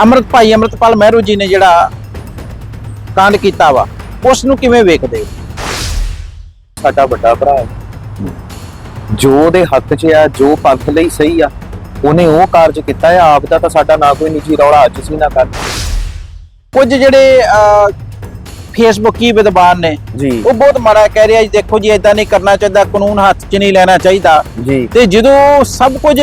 ਅੰਮ੍ਰਿਤ ਭਾਈ, ਅੰਮ੍ਰਿਤਪਾਲ ਮਹਿਰੂ ਜੀ ਨੇ ਜਿਹੜਾ ਕਾਂਡ ਕੀਤਾ ਵਾ ਉਸ ਨੂੰ ਕਿਵੇਂ ਵੇਖਦੇ? ਹੋ ਸਾਡਾ ਵੱਡਾ ਭਰਾ ਹੈ। ਜੋ ਉਹਦੇ ਹੱਥ 'ਚ ਆ, ਜੋ ਪੰਥ ਲਈ ਸਹੀ ਆ, ਉਹਨੇ ਉਹ ਕਾਰਜ ਕੀਤਾ ਆ, ਆਪ ਦਾ ਤਾਂ ਸਾਡਾ ਨਾ ਕੋਈ ਨਿੱਜੀ ਰੌਲਾ, ਅੱਜ ਸੀ ਨਾ ਕਰ। ਕੁਝ ਜਿਹੜੇ, ਅਹ ਫੇਸਬੁੱਕੀ ਵਿਦਵਾਨ ਨੇ? ਜੀ। ਉਹ ਬਹੁਤ ਮਾੜਾ ਕਹਿ ਰਿਹਾ ਜੀ ਦੇਖੋ ਜੀ ਇਦਾਂ ਨਹੀਂ ਕਰਨਾ ਚਾਹੀਦਾ ਕਾਨੂੰਨ ਹੱਥ 'ਚ ਨਹੀਂ ਲੈਣਾ ਚਾਹੀਦਾ। ਜੀ। ਤੇ ਜਦੋਂ ਸਭ ਕੁਝ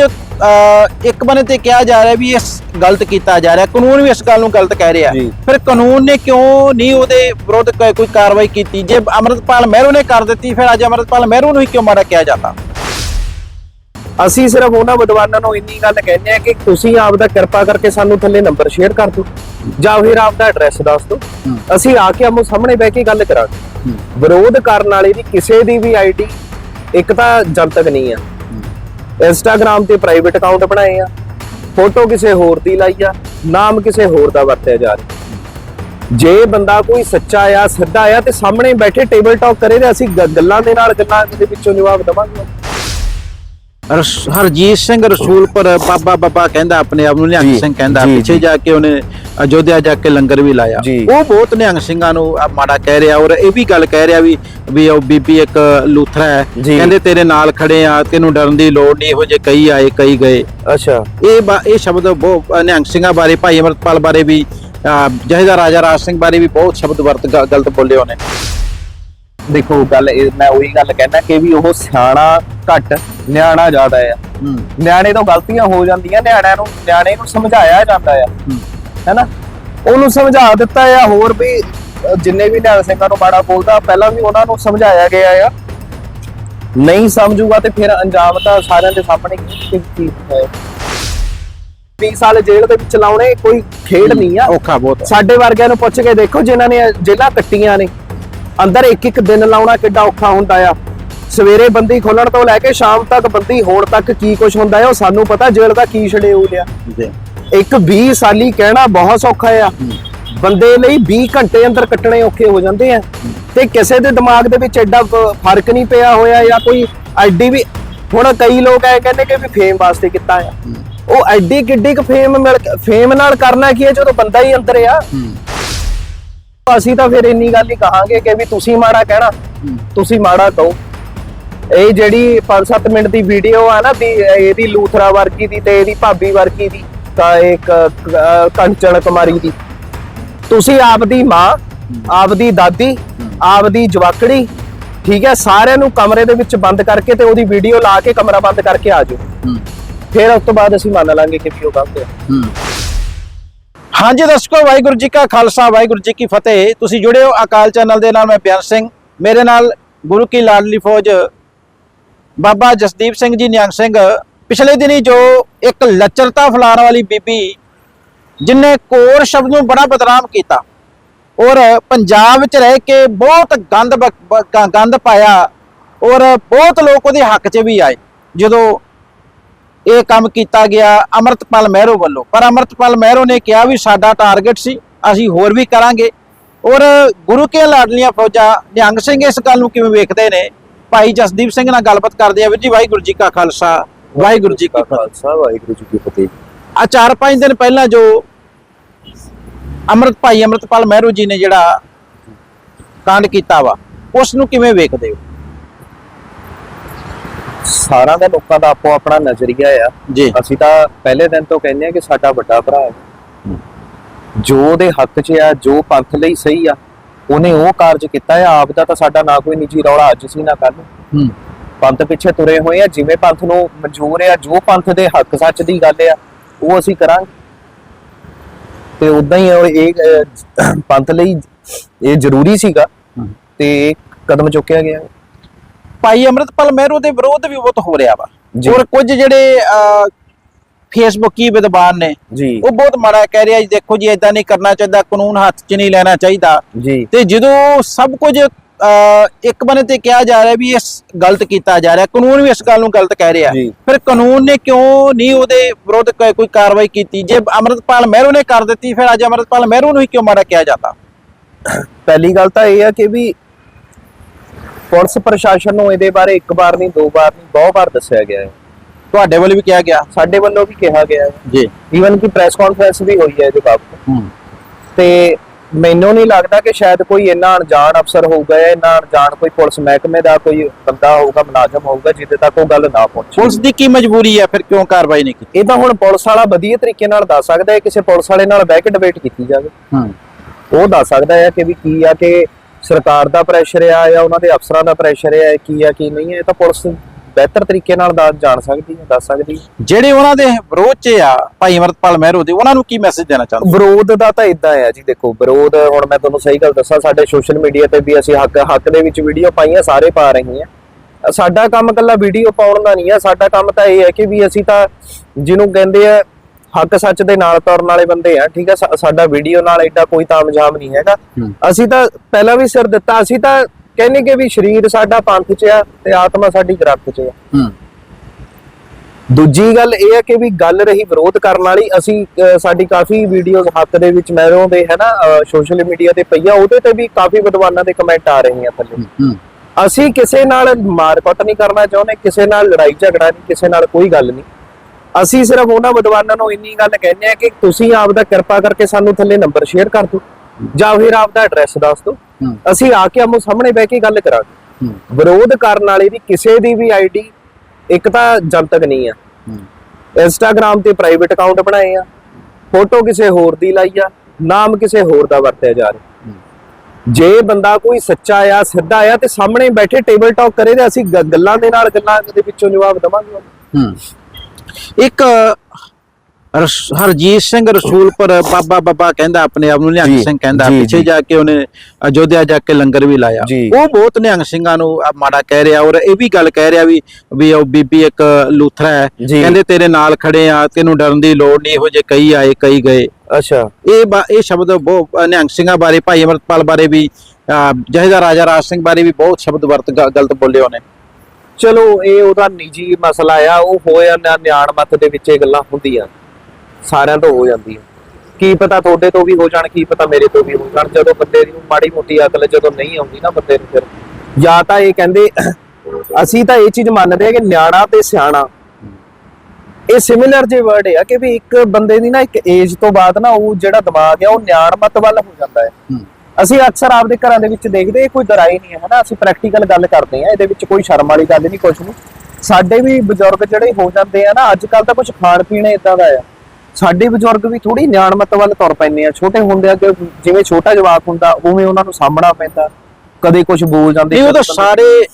ਇੱਕ ਬੰਨੇ ਤੇ ਕਿਹਾ ਜਾ ਰਿਹਾ ਵੀ ਇਹ ਗਲਤ ਕੀਤਾ ਜਾ ਰਿਹਾ ਕਾਨੂੰਨ ਵੀ ਇਸ ਗੱਲ ਨੂੰ ਗਲਤ ਕਹਿ ਰਿਹਾ। ਫਿਰ ਕਾਨੂੰਨ ਨੇ ਕਿਉਂ ਨਹੀਂ ਉਹਦੇ ਵਿਰੁੱਧ ਕੋਈ ਕਾਰਵਾਈ ਕੀਤੀ? ਜੇ ਅਮਰਤਪਾਲ ਮਹਿਰੂ ਨੇ ਕਰ ਦਿੱਤੀ ਫਿਰ ਅੱਜ ਅਮਰਤਪਾਲ ਮਹਿਰੂ ਨੂੰ ਹੀ ਕਿਉਂ ਮਾੜਾ ਕਿਹਾ ਜਾਂਦਾ? ਅਸੀਂ ਸਿਰਫ ਉਹਨਾਂ ਵਿਦਵਾਨਾਂ ਨੂੰ ਇੰਨੀ ਗੱਲ ਕਹਿੰਦੇ ਆ ਕਿ ਤੁਸੀਂ ਆਪ ਦਾ ਕਿਰਪਾ ਕਰਕੇ ਸਾਨੂੰ ਥੱਲੇ ਨੰਬਰ ਸ਼ੇਅਰ ਕਰ ਦਿਓ। ਜਾਂ ਫਿਰ ਆਪ ਦਾ ਐਡਰੈਸ ਦੱਸ ਦਿਓ। ਅਸੀਂ ਆ ਕੇ ਆਮੋ ਸਾਹਮਣੇ ਬਹਿ ਕੇ ਗੱਲ ਕਰਾਂਗੇ। ਵਿਰੋਧ ਕਰਨ ਵਾਲੇ ਦੀ ਕਿਸੇ ਦੀ ਵੀ ਆਈਡੀ ਇੱਕ ਤਾਂ ਜਨਤਕ ਨਹੀਂ ਆ। ਇੰਸਟਾਗ੍ਰam ਤੇ ਪ੍ਰਾਈਵੇਟ ਅਕਾਊਂਟ ਬਣਾਏ ਆ। ਫੋਟੋ ਕਿਸੇ ਹੋਰ ਦੀ ਲਾਈ ਆ। ਨਾਮ ਕਿਸੇ ਹੋਰ ਦਾ ਵਰਤਿਆ ਜਾ ਰਿਹਾ। ਜੇ ਬੰਦਾ ਕੋਈ ਸੱਚਾ ਆ ਸਿੱਧਾ ਆ ਤੇ ਸਾਹਮਣੇ ਬੈਠੇ ਟੇਬਲ ਟਾਕ ਕਰੇ ਤੇ ਅਸੀਂ ਗੱਲਾਂ ਦੇ ਨਾਲ ਗੱਲਾਂ ਦੇ ਵਿੱਚੋਂ ਜਵਾਬ ਦਵਾਂਗੇ। ਰਸ- ਹਰਜੀਤ ਸਿੰਘ ਰਸੂਲਪੁਰ ਬਾਬਾ ਬਾਬਾ ਕਹਿੰਦਾ ਆਪਣੇ ਆਪ ਨੂੰ ਨਿਹੰਗ ਜੀ, ਸਿੰਘ ਕਹਿੰਦਾ ਜੀ, ਪਿੱਛੇ ਜੀ। ਜਾ ਕੇ ਉਹਨੇ ਅਯੋਧਿਆ ਜਾ ਕੇ ਲੰਗਰ ਵੀ ਲਾਇਆ ਜੀ। ਉਹ ਬਹੁਤ ਨਿਹੰਗ ਸਿੰਘਾਂ ਨੂੰ ਆ ਮਾੜਾ ਕਹਿ ਰਿਹਾ ਔਰ ਇਹ ਵੀ ਗੱਲ ਕਹਿ ਰਿਹਾ ਵੀ ਵੀ ਉਹ ਬੀਬੀ ਇੱਕ ਲੂਥਰਾ ਹੈ ਜੀ। ਕਹਿੰਦੇ ਤੇਰੇ ਨਾਲ ਖੜੇ ਆ ਤੈਨੂੰ ਡਰਨ ਦੀ ਲੋੜ ਨਹੀਂ ਇਹੋ ਜੇ ਕਈ ਆਏ ਕਈ ਗਏ ਅੱਛਾ ਇਹ ਬਾ- ਇਹ ਸ਼ਬਦ ਬਹੁਤ ਅ, ਨਿਹੰਗ ਸਿੰਘਾਂ ਬਾਰੇ ਭਾਈ ਅਮਰਤਪਾਲ ਬਾਰੇ ਵੀ ਅ, ਰਾਜਾ ਰਾਜ ਸਿੰਘ ਬਾਰੇ ਵੀ ਬਹੁਤ ਸ਼ਬਦ ਵਰਤ ਗ- ਗਲਤ ਬੋਲੇ ਉਹਨੇ ਦੇਖੋ ਗੱਲ ਇਹ ਮੈਂ ਉਹੀ ਗੱਲ ਕਹਿਣਾ ਕਿ ਵੀ ਉਹ ਸਿਆਣਾ ਘੱਟ ਨਿਆਣਾ ਜ਼ਿਆਦਾ ਆ। ਨਿਆਣੇ ਤੋਂ ਗਲਤੀਆਂ ਹੋ ਜਾਂਦੀਆਂ ਨਿਆਣਿਆਂ ਨੂੰ ਨਿਆਣੇ ਨੂੰ ਸਮਝਾਇਆ ਜਾਂਦਾ ਆ। ਹੈਨਾ? ਉਹਨੂੰ ਸਮਝਾ ਦਿੱਤਾ ਆ ਹੋਰ ਵੀ ਜਿੰਨੇ ਵੀ ਨਿਹੰਗ ਸਿੰਘਾਂ ਨੂੰ ਮਾੜਾ ਬੋਲਦਾ ਪਹਿਲਾਂ ਵੀ ਉਹਨਾਂ ਨੂੰ ਸਮਝਾਇਆ ਗਿਆ ਆ। ਨਹੀਂ ਸਮਝੂਗਾ ਤੇ ਫਿਰ ਅੰਜਾਮ ਤਾਂ ਸਾਰਿਆਂ ਦੇ ਸਾਹਮਣੇ ਕੀ ਕੀ ਹੈ 20 ਸਾਲ ਜੇਲ੍ਹ ਦੇ ਵਿੱਚ ਲਾਉਣੇ ਕੋਈ ਖੇਡ ਨਹੀਂ ਆ। ਔਖਾ ਬਹੁਤ ਹੈ। ਸਾਡੇ ਵਰਗਿਆਂ ਨੂੰ ਪੁੱਛ ਕੇ ਦੇਖੋ ਜਿਨ੍ਹਾਂ ਨੇ ਜੇਲ੍ਹਾਂ ਕੱਟੀਆਂ ਨੇ। ਅੰਦਰ ਇੱਕ ਇੱਕ ਦਿਨ ਲਾਉਣਾ ਕਿੱਡਾ ਔਖਾ ਹੁੰਦਾ ਆ। ਸਵੇਰੇ ਬੰਦੀ ਖੋਲਣ ਤੋਂ ਲੈ ਕੇ ਸ਼ਾਮ ਤੱਕ ਬੰਦੀ ਹੋਣ ਤੱਕ ਕੀ ਕੁਝ ਹੁੰਦਾ ਆ ਉਹ ਸਾਨੂੰ ਪਤਾ ਜੇਲ੍ਹ ਦਾ ਕੀ ਸ਼ਡਿਊਲ ਆ। ਇੱਕ 20 ਸਾਲੀ ਕਹਿਣਾ ਬਹੁਤ ਸੌਖਾ ਆ। ਬੰਦੇ ਲਈ 20 ਘੰਟੇ ਅੰਦਰ ਕੱਟਣੇ ਔਖੇ ਹੋ ਜਾਂਦੇ ਆ। ਤੇ ਕਿਸੇ ਦੇ ਦਿਮਾਗ ਦੇ ਵਿੱਚ ਐਡਾ ਫ਼ਰਕ ਨਹੀਂ ਪਿਆ ਹੋਇਆ ਜਾਂ ਕੋਈ ਐਡੀ ਵੀ ਹੁਣ ਕਈ ਲੋਕ ਐ ਕਹਿੰਦੇ ਕਿ ਵੀ ਫੇਮ ਵਾਸਤੇ ਕੀਤਾ ਆ। ਉਹ ਐਡੀ ਕਿੱਡੀ ਕੁ ਫੇਮ ਮਿਲ ਫੇਮ ਨਾਲ ਕਰਨਾ ਕੀ ਹੈ ਜਦੋਂ ਬੰਦਾ ਹੀ ਅੰਦਰ ਆ। ਅਸੀਂ ਤਾਂ ਫਿਰ ਇੰਨੀ ਗੱਲ ਹੀ ਕਹਾਂਗੇ ਕਿ ਵੀ ਤੁਸੀਂ ਮਾੜਾ ਕਹਿਣਾ ਤੁਸੀਂ ਮਾੜਾ ਕਹੋ। ਇਹ ਜਿਹੜੀ 5-7 ਮਿੰਟ ਦੀ ਵੀਡੀਓ ਆ ਨਾ ਦੀ ਇਹਦੀ ਲੂਥਰਾ ਵਰਗੀ ਦੀ ਤੇ ਇਹਦੀ ਭਾਬੀ ਵਰਗੀ ਦੀ ਤਾਂ ਇੱਕ ਕੰਚਨ ਕੁਮਾਰੀ ਦੀ। ਤੁਸੀਂ ਆਪਦੀ ਮਾਂ ਆਪਦੀ ਦਾਦੀ ਆਪਦੀ ਜਵਾਕੜੀ ਠੀਕ ਹੈ ਸਾਰਿਆਂ ਨੂੰ ਕਮਰੇ ਦੇ ਵਿੱਚ ਬੰਦ ਕਰਕੇ ਤੇ ਉਹਦੀ ਵੀਡੀਓ ਲਾ ਕੇ ਕਮਰਾ ਬੰਦ ਕਰਕੇ ਆ ਜਾਓ। ਫਿਰ ਉਸ ਤੋਂ ਬਾਅਦ ਅਸੀਂ ਮੰਨ ਲਾਂਗੇ ਕਿ ਵੀ ਉਹ ਗਲਤ ਹੈ। ਹਾਂਜੀ ਦਰਸ਼ਕੋ ਵਾਹਿਗੁਰੂ ਜੀ ਕਾ ਖਾਲਸਾ, ਵਾਹਿਗੁਰੂ ਜੀ ਕੀ ਫਤਿਹ। ਤੁਸੀਂ ਜੁੜੇ ਹੋ ਅਕਾਲ ਚੈਨਲ ਦੇ ਨਾਲ, ਮੈਂ ਬਿਆਨ ਸਿੰਘ। ਮੇਰੇ ਨਾਲ ਗੁਰੂ ਕੀ ਲਾਡਲੀ ਫੌਜ ਬਾਬਾ ਜਸਦੀਪ ਸਿੰਘ ਜੀ ਨਿਹੰਗ ਸਿੰਘ। ਪਿਛਲੇ ਦਿਨੀ ਜੋ ਇੱਕ ਲੱਚਰਤਾ ਫਲਾਣ ਵਾਲੀ ਬੀਬੀ ਜਿਨੇ ਕੋਰ ਸ਼ਬਦ ਨੂੰ ਬੜਾ ਬਦਨਾਮ ਕੀਤਾ ਔਰ ਪੰਜਾਬ ਵਿੱਚ ਰਹਿ ਕੇ ਬਹੁਤ ਗੰਦ ਬ- ਗੰਦ ਪਾਇਆ ਔਰ ਬਹੁਤ ਲੋਕ ਉਹਦੇ ਹੱਕ 'ਚ ਵੀ ਆਏ। ਜਦੋਂ ਇਹ ਕੰਮ ਕੀਤਾ ਗਿਆ ਅਮਰਤਪਾਲ ਮਹਿਰੋ ਵੱਲੋਂ। ਪਰ ਅਮਰਤਪਾਲ ਮਹਿਰੋ ਨੇ ਕਿਹਾ ਵੀ ਸਾਡਾ ਟਾਰਗੇਟ ਸੀ ਅਸੀਂ ਹੋਰ ਵੀ ਕਰਾਂਗੇ। ਔਰ ਗੁਰੂ ਕੇ ਲਾਡਲੀਆਂ ਫੌਜਾਂ ਨਿਹੰਗ ਸਿੰਘ ਇਸ ਗੱਲ ਨੂੰ ਕਿਵੇਂ ਵੇਖਦੇ ਨੇ? ਭਾਈ ਜਸਦੀਪ ਸਿੰਘ ਨਾਲ ਗੱਲਬਾਤ ਕਰਦੇ ਆ ਵੀਰ ਜੀ ਵਾਹਿਗੁਰੂ ਜੀ ਕਾ ਖਾਲਸਾ ਵਾਹਿਗੁਰੂ ਜੀ ਕੀ ਖਾਲਸਾ ਵਾਹਿਗੁਰੂ ਜੀ ਕੀ ਫਤਿਹ। ਆ ਚਾਰ ਪੰਜ ਦਿਨ ਪਹਿਲਾਂ ਜੋ ਅਮਰਤ ਭਾਈ ਅਮਰਤਪਾਲ ਮਹਿਰੂ ਜੀ ਨੇ ਜਿਹੜਾ ਕਾਂਡ ਕੀਤਾ ਵਾ ਉਸ ਨੂੰ ਕਿਵੇਂ ਵੇਖਦੇ ਹੋ? ਸਾਰਿਆਂ ਦੇ ਲੋਕਾਂ ਦਾ ਆਪੋ ਆਪਣਾ ਨਜ਼ਰੀਆ ਆ। ਜੀ। ਅਸੀਂ ਤਾਂ ਪਹਿਲੇ ਦਿਨ ਤੋਂ ਕਹਿੰਦੇ ਆ ਕਿ ਸਾਡਾ ਵੱਡਾ ਭਰਾ ਹੈ। ਜੋ ਉਹਦੇ ਹੱਕ 'ਚ ਆ ਜੋ ਪੰਥ ਲਈ ਸਹੀ ਆ ਉਹਨੇ ਉਹ ਕਾਰਜ ਕੀਤਾ ਆ। ਆਪ ਦਾ ਤਾਂ ਸਾਡਾ ਨਾ ਕੋਈ ਨਿੱਜੀ ਰੌਲਾ ਅੱਜ ਸੀ ਨਾ ਕੱਲ ਹੂੰ। ਪੰਥ ਪਿੱਛੇ ਤੁਰੇ ਹੋਏ ਆ ਜਿਵੇਂ ਪੰਥ ਨੂੰ ਮਨਜ਼ੂਰ ਆ ਜੋ ਪੰਥ ਦੇ ਹੱਕ ਸੱਚ ਦੀ ਗੱਲ ਆ ਉਹ ਅਸੀਂ ਕਰਾਂਗੇ। ਤੇ ਉਦਾਂ ਹੀ ਇਹ ਪੰਥ ਲਈ ਇਹ ਜ਼ਰੂਰੀ ਸੀਗਾ। ਤੇ ਕਦਮ ਚੁੱਕਿਆ ਗਿਆ। ਭਾਈ ਅਮਰਤਪਾਲ ਮਹਿਰੂ ਦੇ ਵਿਰੋਧ ਵੀ ਬਹੁਤ ਹੋ ਰਿਹਾ ਵਾ। ਔਰ ਕੁਝ ਜਿਹੜੇ ਫੇਸਬੁੱਕੀ ਵਿਦਵਾਨ ਨੇ ਉਹ ਬਹੁਤ ਮਾੜਾ ਕਹਿ ਰਿਹਾ ਜੀ ਦੇਖੋ ਜੀ ਇਦਾਂ ਨਹੀਂ ਕਰਨਾ ਚਾਹੀਦਾ ਕਾਨੂੰਨ ਹੱਥ 'ਚ ਨਹੀਂ ਲੈਣਾ ਚਾਹੀਦਾ। ਤੇ ਜਦੋਂ ਸਭ ਕੁਝ ਇੱਕ ਬੰਨੇ ਤੇ ਕਿਹਾ ਜਾ ਰਿਹਾ ਵੀ ਇਹ ਗਲਤ ਕੀਤਾ ਜਾ ਰਿਹਾ ਕਾਨੂੰਨ ਵੀ ਇਸ ਗੱਲ ਨੂੰ ਗਲਤ ਕਹਿ ਰਿਹਾ। ਫਿਰ ਕਾਨੂੰਨ ਨੇ ਕਿਉਂ ਨਹੀਂ ਉਹਦੇ ਵਿਰੁੱਧ ਕੋਈ ਕਾਰਵਾਈ ਕੀਤੀ? ਜੇ ਅਮਰਤਪਾਲ ਮਹਿਰੂ ਨੇ ਕਰ ਦਿੱਤੀ ਫਿਰ ਅੱਜ ਅਮਰਤਪਾਲ ਮਹਿਰੂ ਨੂੰ ਹੀ ਕਿਉਂ ਮਾੜਾ ਕਿਹਾ ਜਾਂਦਾ? ਪਹਿਲੀ ਗੱਲ ਤਾਂ ਇਹ ਆ ਕਿ ਵੀ ਪੁਲਿਸ ਪ੍ਰਸ਼ਾਸਨ ਨੂੰ ਇਹਦੇ ਬਾਰੇ ਇੱਕ ਵਾਰ ਨਹੀਂ ਦੋ ਵਾਰ ਨਹੀਂ ਬਹੁਤ ਵਾਰ ਦੱਸਿਆ ਗਿਆ ਹੈ। ਤੁਹਾਡੇ ਵੱਲ ਵੀ ਕਿਹਾ ਗਿਆ ਸਾਡੇ ਵੱਲੋਂ ਵੀ ਕਿਹਾ ਗਿਆ ਹੈ। ਜੀ। ਈਵਨ ਕਿ ਪ੍ਰੈਸ ਕਾਨਫਰੰਸ ਵੀ ਹੋਈ ਹੈ ਇਹਦੇ ਬਾਬਤ। ਹੂੰ। ਤੇ ਮੈਨੂੰ ਨਹੀਂ ਲੱਗਦਾ ਕਿ ਸ਼ਾਇਦ ਕੋਈ ਇੰਨਾ ਅਣਜਾਣ ਅਫਸਰ ਹੋਊਗਾ ਜਾਂ ਇੰਨਾ ਅਣਜਾਣ ਕੋਈ ਪੁਲਿਸ ਮਹਿਕਮੇ ਦਾ ਕੋਈ ਬੰਦਾ ਹੋਊਗਾ ਮੁਲਾਜ਼ਮ ਹੋਊਗਾ ਜਿਹਦੇ ਤੱਕ ਉਹ ਗੱਲ ਨਾ ਪਹੁੰਚੇ। ਪੁਲਿਸ ਦੀ ਕੀ ਮਜਬੂਰੀ ਹੈ ਫਿਰ ਕਿਉਂ ਕਾਰਵਾਈ ਨਹੀਂ ਕੀਤੀ? ਇਹ ਤਾਂ ਹੁਣ ਪੁਲਿਸ ਵਾਲਾ ਵਧੀਆ ਤਰੀਕੇ ਨਾਲ ਦੱਸ ਸਕਦਾ ਹੈ ਕਿਸੇ ਪੁਲਿਸ ਵਾਲੇ ਨਾਲ ਬਹਿ ਕੇ ਡਿਬੇਟ ਕੀਤੀ ਜਾਵੇ। ਹੂੰ। ਉਹ ਦੱਸ ਸਕਦਾ ਹੈ ਕਿ ਵੀ ਕੀ ਆ ਕਿ ਸਰਕਾਰ ਦਾ ਪ੍ਰੈਸ਼ਰ ਆ ਜਾਂ ਉਹਨਾਂ ਦੇ ਅਫਸਰਾਂ ਦਾ ਪ੍ਰੈਸ਼ਰ ਆ ਕੀ ਆ ਕੀ ਨਹੀਂ ਹੈ ਇਹ ਤਾਂ ਪੁਲਿਸ ਬਿਹਤਰ ਤਰੀਕੇ ਨਾਲ ਦੱਸ ਜਾਣ ਸਕਦੀ ਹੈ ਦੱਸ ਸਕਦੀ ਜਿਹੜੇ ਉਹਨਾਂ ਦੇ ਵਿਰੋਧ 'ਚ ਆ ਭਾਈ ਅਮਰਤਪਾਲ ਮਹਿਰੋ ਦੇ ਉਹਨਾਂ ਨੂੰ ਕੀ ਮੈਸੇਜ ਦੇਣਾ ਚਾਹੁੰਦੇ? ਵਿਰੋਧ ਦਾ ਤਾਂ ਇਦਾਂ ਆ ਜੀ ਦੇਖੋ ਵਿਰੋਧ ਹੁਣ ਮੈਂ ਤੁਹਾਨੂੰ ਸਹੀ ਗੱਲ ਦੱਸਾਂ ਸਾਡੇ ਸੋਸ਼ਲ ਮੀਡੀਆ ਤੇ ਵੀ ਅਸੀਂ ਹੱਕ ਹੱਕ ਦੇ ਵਿੱਚ ਵੀਡੀਓ ਪਾਈਆਂ ਸਾਰੇ ਪਾ ਰਹੇ ਹਾਂ ਸਾਡਾ ਕੰਮ ਕੱਲਾ ਵੀਡੀਓ ਪਾਉਣ ਦਾ ਨਹੀਂ ਆ ਸਾਡਾ ਕੰਮ ਤਾਂ ਇਹ ਹੈ ਕਿ ਵੀ ਅਸੀਂ ਤਾਂ ਜਿਹਨੂੰ ਕਹਿੰਦੇ ਆ ਹੱਕ ਸੱਚ ਦੇ ਨਾਲ ਤੁਰਨ ਵਾਲੇ ਬੰਦੇ ਆ ਠੀਕ ਆ? ਸਾਡਾ ਵੀਡੀਓ ਨਾਲ ਐਡਾ ਕੋਈ ਤਾਮਝਾਮ ਨਹੀਂ ਹੈਗਾ। ਅਸੀਂ ਤਾਂ ਪਹਿਲਾਂ ਵੀ ਸਿਰ ਦਿੱਤਾ ਅਸੀਂ ਤਾਂ ਕਹਿੰਦੇ ਕਿ ਵੀ ਸਰੀਰ ਸਾਡਾ ਪੰਥ 'ਚ ਆ ਤੇ ਆਤਮਾ ਸਾਡੀ ਗ੍ਰੰਥ 'ਚ ਆ। ਦੂਜੀ ਗੱਲ ਇਹ ਹੈ ਕਿ ਵੀ ਗੱਲ ਰਹੀ ਵਿਰੋਧ ਕਰਨ ਵਾਲੀ ਅਸੀਂ ਸਾਡੀ ਕਾਫੀ ਵੀਡੀਓਜ਼ ਹੱਥ ਦੇ ਵਿੱਚ ਮੈਰੋਂ ਦੇ ਹੈ ਨਾ ਸੋਸ਼ਲ ਮੀਡੀਆ ਤੇ ਪਈਆ ਉਹਦੇ ਤੇ ਵੀ ਕਾਫੀ ਵਿਦਵਾਨਾਂ ਦੇ ਕਮੈਂਟ ਆ ਰਹੇ ਆ ਥੱਲੇ ਅਸੀਂ ਕਿਸੇ ਨਾਲ ਮਾਰਕਟ ਨਹੀਂ ਕਰਨਾ ਚਾਹੁੰਦੇ ਕਿਸੇ ਨਾਲ ਲੜਾਈ ਝਗੜਾ ਨਹੀਂ ਕਿਸੇ ਨਾਲ ਕੋਈ ਗੱਲ ਨਹੀਂ। ਅਸੀਂ ਸਿਰਫ ਉਹਨਾਂ ਵਿਦਵਾਨਾਂ ਨੂੰ ਇੰਨੀ ਗੱਲ ਕਹਿੰਦੇ ਆ ਕਿ ਤੁਸੀਂ ਆਪ ਦਾ ਕਿਰਪਾ ਕਰਕੇ ਸਾਨੂੰ ਥੱਲੇ ਨੰਬਰ ਸ਼ੇਅਰ ਕਰ ਦਿਓ। ਜਾਂ ਫਿਰ ਆਪ ਦਾ ਐਡਰੈਸ ਦੱਸ ਦਿਓ। ਅਸੀਂ ਆ ਕੇ ਆਮੋ ਸਾਹਮਣੇ ਬਹਿ ਕੇ ਗੱਲ ਕਰਾਂਗੇ। ਵਿਰੋਧ ਕਰਨ ਵਾਲੇ ਦੀ ਕਿਸੇ ਦੀ ਵੀ ਆਈਡੀ ਇੱਕ ਤਾਂ ਜਨਤਕ ਨਹੀਂ ਆ। ਇੰਸਟਾਗ੍ਰam ਤੇ ਪ੍ਰਾਈਵੇਟ ਅਕਾਊਂਟ ਬਣਾਏ ਆ। ਫੋਟੋ ਕਿਸੇ ਹੋਰ ਦੀ ਲਾਈ ਆ। ਨਾਮ ਕਿਸੇ ਹੋਰ ਦਾ ਵਰਤਿਆ ਜਾ ਰਿਹਾ। ਜੇ ਬੰਦਾ ਕੋਈ ਸੱਚਾ ਆ ਸਿੱਧਾ ਆ ਤੇ ਸਾਹਮਣੇ ਬੈਠੇ ਟੇਬਲ ਟਾਕ ਕਰੇ ਤੇ ਅਸੀਂ ਗੱਲਾਂ ਦੇ ਨਾਲ ਗੱਲਾਂ ਦੇ ਵਿੱਚੋਂ ਜਵਾਬ ਦਵਾਂਗੇ। ਹੂੰ। ਇੱਕ ਰਸ- ਹਰਜੀਤ ਸਿੰਘ ਰਸੂਲਪੁਰ ਬਾਬਾ ਬਾਬਾ ਕਹਿੰਦਾ ਆਪਣੇ ਆਪ ਨੂੰ ਨਿਹੰਗ ਜੀ, ਸਿੰਘ ਕਹਿੰਦਾ ਜੀ, ਪਿੱਛੇ ਜੀ। ਜਾ ਕੇ ਉਹਨੇ ਅਯੋਧਿਆ ਜਾ ਕੇ ਲੰਗਰ ਵੀ ਲਾਇਆ ਜੀ। ਉਹ ਬਹੁਤ ਨਿਹੰਗ ਸਿੰਘਾਂ ਨੂੰ ਆ ਮਾੜਾ ਕਹਿ ਰਿਹਾ ਔਰ ਇਹ ਵੀ ਗੱਲ ਕਹਿ ਰਿਹਾ ਵੀ ਵੀ ਉਹ ਬੀਬੀ ਇੱਕ ਲੂਥਰਾ ਹੈ ਜੀ। ਕਹਿੰਦੇ ਤੇਰੇ ਨਾਲ ਖੜੇ ਆ ਤੈਨੂੰ ਡਰਨ ਦੀ ਲੋੜ ਨਹੀਂ ਇਹੋ ਜੇ ਕਈ ਆਏ ਕਈ ਗਏ ਅੱਛਾ ਇਹ ਬਾ- ਇਹ ਸ਼ਬਦ ਬਹੁਤ ਅ, ਨਿਹੰਗ ਸਿੰਘਾਂ ਬਾਰੇ ਭਾਈ ਅਮਰਤਪਾਲ ਬਾਰੇ ਵੀ ਅ, ਜਹੇਦਾਰ ਰਾਜਾ ਰਾਜ ਸਿੰਘ ਬਾਰੇ ਵੀ ਬਹੁਤ ਸ਼ਬਦ ਵਰਤ ਗ- ਗਲਤ ਬੋਲੇ ਉਹਨੇ ਚਲੋ, ਇਹ ਉਹਦਾ ਨਿੱਜੀ ਮਸਲਾ ਆ, ਉਹ ਹੋਇਆ ਨਾ ਨਿਆਣ ਮੱਤ ਦੇ ਵਿੱਚ ਇਹ ਗੱਲਾਂ ਹੁੰਦੀਆਂ। ਸਾਰਿਆਂ ਤੋਂ ਹੋ ਜਾਂਦੀਆਂ। ਕੀ ਪਤਾ ਤੁਹਾਡੇ ਤੋਂ ਵੀ ਹੋ ਜਾਣ, ਕੀ ਪਤਾ ਮੇਰੇ ਤੋਂ ਵੀ ਹੋ ਜਾਣ। ਜਦੋਂ ਬੰਦੇ ਨੂੰ ਮਾੜੀ ਮੋਟੀ ਅਕਲ ਜਦੋਂ ਨਹੀਂ ਆਉਂਦੀ ਨਾ ਬੰਦੇ ਨੂੰ ਫਿਰ। ਜਾਂ ਤਾਂ ਇਹ ਕਹਿੰਦੇ, ਅਸੀਂ ਤਾਂ ਇਹ ਚੀਜ਼ ਮੰਨਦੇ ਆ ਕਿ ਨਿਆਣਾ ਤੇ ਸਿਆਣਾ। ਇਹ ਸਿਮਿਲਰ ਜੇ ਵਰਡ ਆ ਕਿ ਵੀ ਇੱਕ ਬੰਦੇ ਦੀ ਨਾ ਇੱਕ ਏਜ ਤੋਂ ਬਾਅਦ ਨਾ ਉਹ ਜਿਹੜਾ ਦਿਮਾਗ ਆ, ਉਹ ਨਿਆਣ ਮਤ ਵੱਲ ਹੋ ਜਾਂਦਾ ਹੈ। ਅਸੀਂ ਅਕਸਰ ਆਪਦੇ ਘਰਾਂ ਦੇ ਵਿੱਚ ਦੇਖਦੇ ਇਹ ਕੋਈ ਦਰਾਈ ਨਹੀਂ ਹੈ ਹਨਾ? ਅਸੀਂ ਪ੍ਰੈਕਟੀਕਲ ਗੱਲ ਕਰਦੇ ਆ ਇਹਦੇ ਵਿੱਚ ਕੋਈ ਸ਼ਰਮ ਵਾਲੀ ਗੱਲ ਨਹੀਂ ਕੁਝ ਨਹੀਂ। ਸਾਡੇ ਵੀ ਬਜ਼ੁਰਗ ਜਿਹੜੇ ਹੋ ਜਾਂਦੇ ਆ ਨਾ ਅੱਜ ਕੱਲ ਤਾਂ ਕੁਝ ਖਾਣ ਪੀਣ ਇਦਾਂ ਦਾ ਆ। ਸਾਡੇ ਬਜ਼ੁਰਗ ਵੀ ਥੋੜੀ ਨਿਆਣਮਤ ਵੱਲ ਤੁਰ ਪੈਂਦੇ ਆ। ਛੋਟੇ ਹੁੰਦੇ ਆ ਕਿ ਜਿਵੇਂ ਛੋਟਾ ਜਵਾਕ ਹੁੰਦਾ ਉਵੇਂ ਉਹਨਾਂ ਨੂੰ ਸਾਹਮਣਾ ਪੈਂਦਾ। ਕਦੇ ਕੁਝ ਬੋਲ ਜਾਂਦੇ ਨਹੀਂ ਉਹ ਤਾਂ ਸਾਰੇ